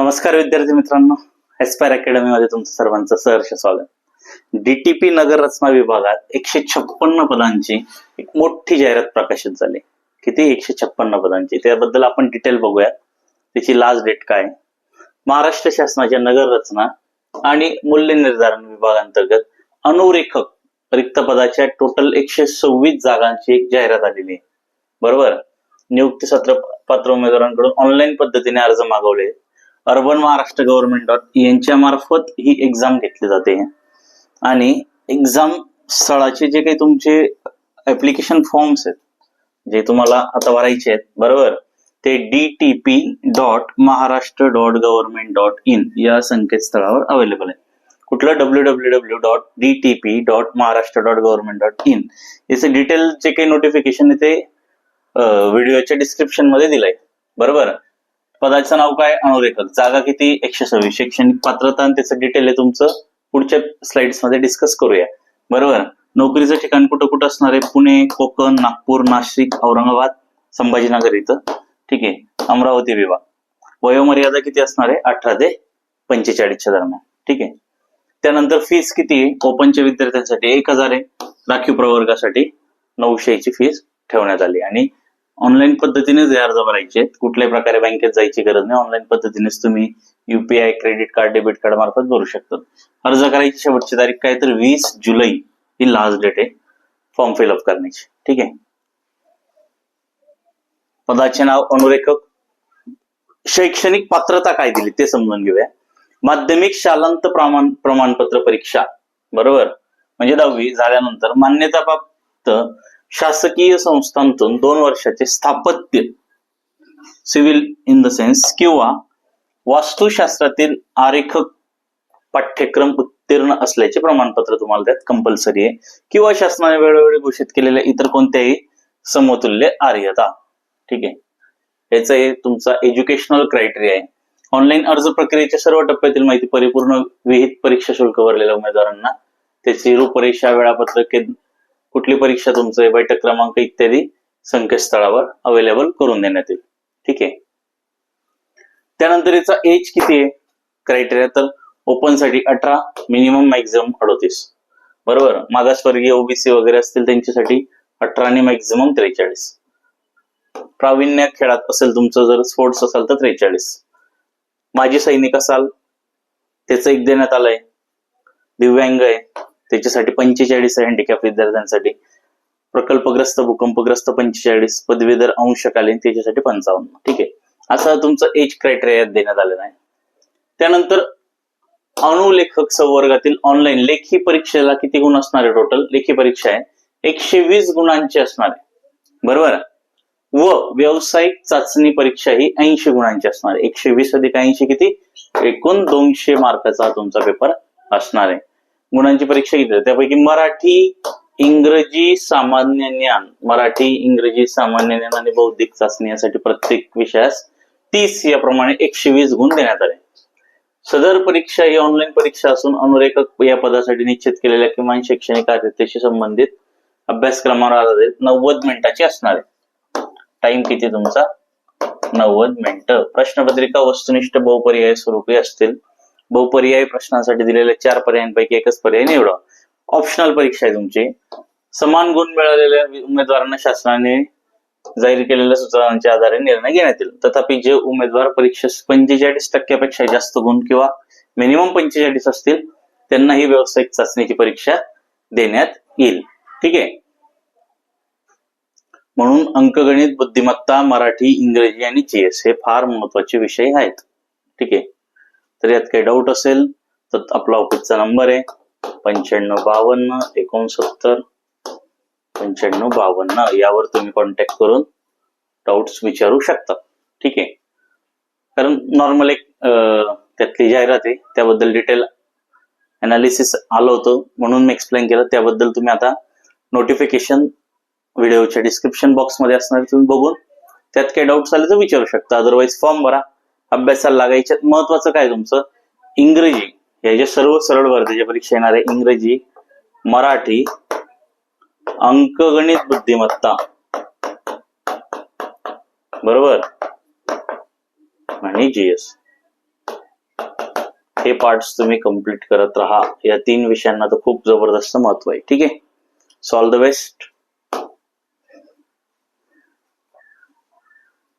नमस्कार विद्यार्थी मित्रांनो. एस्पायर अकॅडमी मध्ये तुमचं सर्वांचं सहर्ष स्वागत. डीटीपी नगर रचना विभागात एकशे छप्पन्न पदांची एक मोठी जाहिरात प्रकाशित झाली. किती? एकशे छप्पन्न पदांची. त्याबद्दल आपण डिटेल बघूया त्याची लास्ट डेट काय? महाराष्ट्र शासनाच्या नगर रचना आणि मूल्य निर्धारण विभागांतर्गत अनुरेखक रिक्त पदाच्या टोटल एकशे सव्वीस जागांची एक जाहिरात आलेली आहे. बरोबर? नियुक्ती सत्र पात्र उमेदवारांकडून ऑनलाईन पद्धतीने अर्ज मागवले. अर्बन महाराष्ट्र गव्हर्नमेंट डॉट यांच्या मार्फत ही एक्झाम घेतली जाते. आणि एक्झाम स्थळाचे जे काही तुमचे ऍप्लिकेशन फॉर्म्स आहेत जे तुम्हाला आता भरायचे आहेत बरोबर? ते D T P dot Maharashtra dot government dot in या संकेतस्थळावर अवेलेबल आहे. कुठलं? W W W dot D T P dot Maharashtra dot government dot in याचे डिटेल जे काही नोटिफिकेशन आहे ते व्हिडिओच्या डिस्क्रिप्शनमध्ये दिलंय. बरोबर? पदाचं नाव काय? अनुरेखक जागा किती? एकशे सव्वीस. शैक्षणिक पात्रता आणि त्याचं डिटेल आहे तुमचं पुढच्या स्लाइड्समध्ये डिस्कस करूया. बरोबर? नोकरीचं ठिकाण कुठं कुठं असणार आहे? पुणे कोकण नागपूर नाशिक औरंगाबाद संभाजीनगर इथं. ठीक आहे. अमरावती विभाग. वयोमर्यादा किती असणार आहे? अठरा ते पंचेचाळीसच्या दरम्यान. ठीक आहे. त्यानंतर फीस किती आहे? ओपनच्या विद्यार्थ्यांसाठी एक हजार आहे. राखीव प्रवर्गासाठी नऊशेची फीस ठेवण्यात आली. आणि ऑनलाईन पद्धतीनेच हे अर्ज भरायचे आहेत. कुठल्याही प्रकारे बँकेत जायची गरज नाही. ऑनलाईन पद्धतीनेच तुम्ही UPI credit card debit card मार्फत भरू शकता. अर्ज करायची शेवटची तारीख काय तर वीस जुलै ही लास्ट डेट आहे. फॉर्म फिलअप करण्याची. ठीक आहे? पदाचे नाव अनुरेखक शैक्षणिक पात्रता काय दिली ते समजून घेऊया. माध्यमिक शालांत प्रमाण प्रमाणपत्र परीक्षा. बरोबर? म्हणजे दहावी झाल्यानंतर मान्यता प्राप्त शासकीय संस्थांतून दोन वर्षाचे स्थापत्य सिव्हिल इन द सेन्स किंवा वास्तुशास्त्रातील आरेखक पाठ्यक्रम उत्तीर्ण असल्याचे प्रमाणपत्र तुम्हाला त्यात कंपल्सरी आहे. किंवा शासनाने वेळोवेळी घोषित केलेल्या इतर कोणत्याही समतुल्य आर्यता. ठीक आहे? याचं हे तुमचा एज्युकेशनल क्रायटेरिया आहे. ऑनलाईन अर्ज प्रक्रियेच्या सर्व टप्प्यातील माहिती परिपूर्ण विहित परीक्षा शुल्क भरलेल्या उमेदवारांना त्याची रूपरेषा वेळापत्रक कुठली परीक्षा तुमचं बैठक क्रमांक इत्यादी संकेतस्थळावर अवेलेबल करून देण्यात येईल. ठीक आहे? त्यानंतर याचा एज किती आहे? क्रायटेरिया तर ओपनसाठी अठरा मिनिमम मॅक्झिमम अडोतीस. बरोबर? मागासवर्गीय ओबीसी वगैरे असतील त्यांच्यासाठी अठरा आणि मॅक्झिमम त्रेचाळीस. प्रावीण्य खेळात असेल तुमचं जर स्पोर्ट्स असाल तर त्रेचाळीस. माजी सैनिक असाल त्याचं एक देण्यात आलंय. दिव्यांग आहे. त्याच्यासाठी पंचेचाळीस हँडिकॅप विद्यार्थ्यांसाठी. प्रकल्पग्रस्त भूकंपग्रस्त पंचेचाळीस पदवीधर अंशकालीन त्याच्यासाठी पंचावन्न. ठीक आहे? असं तुमचा एज क्रायटेरिया देण्यात आलेलं आहे. त्यानंतर अणुलेखक संवर्गातील ऑनलाईन लेखी परीक्षेला किती गुण असणार आहे टोटल लेखी परीक्षा आहे. एकशे वीस गुणांची असणार आहे. बरोबर? व व्यावसायिक चाचणी परीक्षा ही ऐंशी गुणांची असणार आहे. एकशे वीस अधिक ऐंशी किती? एकूण दोनशे मार्काचा तुमचा पेपर असणार आहे. गुणांची परीक्षा घेतली त्यापैकी मराठी इंग्रजी सामान्य ज्ञान मराठी इंग्रजी सामान्य ज्ञान आणि बौद्धिक चाचणी यासाठी प्रत्येक विषयास तीस याप्रमाणे एकशे वीस गुण देण्यात आले. सदर परीक्षा ही ऑनलाईन परीक्षा असून अनुरेखक या पदासाठी निश्चित केलेल्या किमान शैक्षणिक अर्हतेशी संबंधित अभ्यासक्रमावर आधारित नव्वद मिनिटाची असणार आहे. टाइम किती तुमचा? नव्वद मिनिट. प्रश्नपत्रिका वस्तुनिष्ठ बहुपर्याय स्वरूपी असतील. बहुपर्यायी प्रश्नांसाठी दिलेल्या चार पर्यायांपैकी एकच पर्याय निवडा ऑप्शनल परीक्षा आहे तुमची. समान गुण मिळालेल्या उमेदवारांना शासनाने जाहीर केलेल्या सूचनांच्या आधारे निर्णय घेण्यात येईल. तथापि जे उमेदवार परीक्षेस पंचेचाळीस टक्क्यापेक्षा जास्त गुण किंवा मिनिमम पंचेचाळीस असतील त्यांना ही व्यावसायिक चाचणीची परीक्षा देण्यात येईल. ठीक आहे? म्हणून अंकगणित बुद्धिमत्ता मराठी इंग्रजी आणि जीएस हे फार महत्त्वाचे विषय आहेत. ठीक आहे? तर यात काही डाऊट असेल तर आपला ऑफिसचा नंबर आहे पंच्याण्णव बावन्न एकोणसत्तर पंच्याण्णव बावन्न. यावर तुम्ही कॉन्टॅक्ट करून डाऊट्स विचारू शकता. ठीक आहे? कारण नॉर्मल एक त्यातली जाहिरात आहे त्याबद्दल डिटेल अनालिसिस आलं होतं म्हणून मी एक्सप्लेन केलं. त्याबद्दल तुम्ही आता नोटिफिकेशन व्हिडिओच्या डिस्क्रिप्शन बॉक्समध्ये असणार तुम्ही बघून. त्यात काही डाऊट्स आले तर विचारू शकता. अदरवाईज फॉर्म भरा. अभ्यासाला लागायच्या महत्वाचं काय तुमचं? इंग्रजी. या ज्या सर्व सरळ भरतीच्या परीक्षा येणार आहे इंग्रजी मराठी अंकगणित बुद्धिमत्ता. बरोबर? आणि जीएस हे पार्ट्स तुम्ही कंप्लीट करत राहा. या तीन विषयांना तर खूप जबरदस्त महत्त्व आहे. ठीक आहे? So all the best